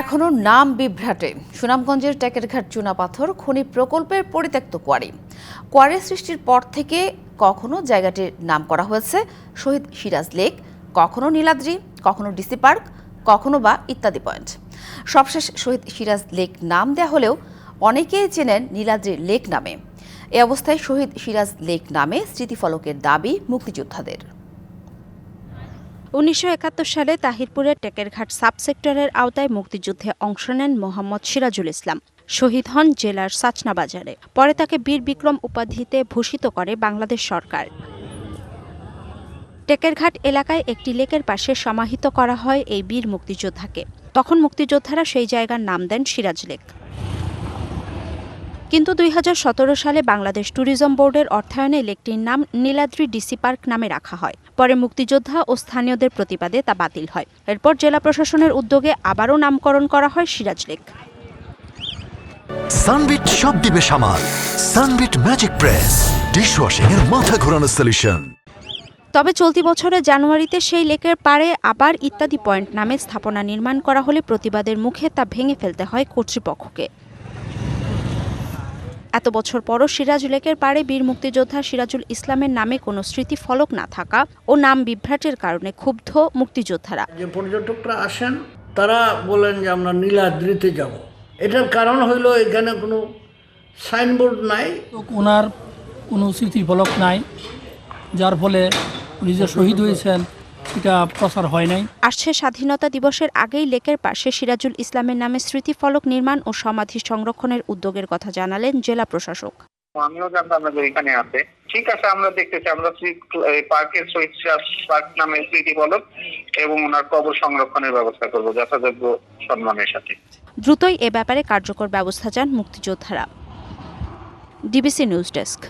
এখনও নাম বিভ্রাটে। সুনামগঞ্জের টেকেরঘাট চুনাপাথর খনি প্রকল্পের পরিত্যক্ত কোয়ারি। কোয়ারি সৃষ্টির পর থেকে কখনো জায়গাটির নাম করা হয়েছে শহীদ সিরাজ লেক, কখনো নীলাদ্রি, কখনো ডিসি পার্ক, কখনো বা ইত্যাদি পয়েন্ট। সবশেষ শহীদ সিরাজ লেক নাম দেওয়া হলেও অনেকেই চেনেন নীলাদ্রি লেক নামে। এ অবস্থায় শহীদ সিরাজ লেক নামে স্মৃতিফলকের দাবি মুক্তিযোদ্ধাদের। উনিশশো একাত্তর সালে তাহিরপুরের টেকেরঘাট সাব সেক্টরের আওতায় মুক্তিযুদ্ধে অংশ নেন মোহাম্মদ সিরাজুল ইসলাম। শহীদ হন জেলার সাচনা বাজারে পরে তাকে বীর বিক্রম উপাধিতে ভূষিত করে বাংলাদেশ সরকার। টেকেরঘাট এলাকায় একটি লেকের পাশে সমাহিত করা হয় এই বীর মুক্তিযোদ্ধাকে। তখন মুক্তিযোদ্ধারা সেই জায়গার নাম দেন সিরাজ লেক। কিন্তু দুই হাজার সতেরো সালে বাংলাদেশ ট্যুরিজম বোর্ডের অর্থায়নে লেকটির নাম নীলাদ্রি ডিসি পার্ক নামে রাখা হয়। পরে মুক্তিযোদ্ধা ও স্থানীয়দের প্রতিবাদে তা বাতিল হয়। এরপর জেলা প্রশাসনের উদ্যোগে আবারও নামকরণ করা হয় সিরাজ লেক। সানবিট সব দিবে সামাল। Sunbit magic press. ডিশওয়াশিং এর মাথা ঘোরানো সলিউশন তবে চলতি বছরের জানুয়ারিতে সেই লেকের পাড়ে আবার ইত্যাদি পয়েন্ট নামে স্থাপনা নির্মাণ করা হলে প্রতিবাদের মুখে তা ভেঙে ফেলতে হয় কর্তৃপক্ষকে। এত বছর পরও সিরাজ লেকের পাড়ে বীর মুক্তিযোদ্ধা সিরাজুল ইসলামের নামে কোনো স্মৃতি ফলক না থাকা ও নাম বিভ্রাটের কারণে ক্ষুব্ধ মুক্তিযোদ্ধারা। যে পর্যটকরা আসেন তারা বলেন যে আমরা নীলাদ্রিতে যাব। এটার কারণ হইল এখানে কোনো সাইনবোর্ড নাই। ওনার কোনো স্মৃতি ফলক নাই যার ফলে উনি যে শহীদ হয়েছেন এটা প্রচার হয় নাই। আসছে স্বাধীনতা দিবসের আগেই লেকের পাশে সিরাজুল ইসলামের নামে স্মৃতিফলক নির্মাণ ও সমাধি সংরক্ষণের উদ্যোগের কথা জানালেন জেলা প্রশাসক। আমিও জানতাম না যে এখানে আছে। ঠিক আছে আমরা দেখতেছি আমরা পার্কের শহীদ পার্ক নামে স্মৃতি বলক এবং ওনার কবর সংরক্ষণের ব্যবস্থা করব যথাযোগ্য সম্মানের সাথে। দ্রুতই এ ব্যাপারে কার্যকর ব্যবস্থা চান মুক্তিযোদ্ধারা। DBC news desk.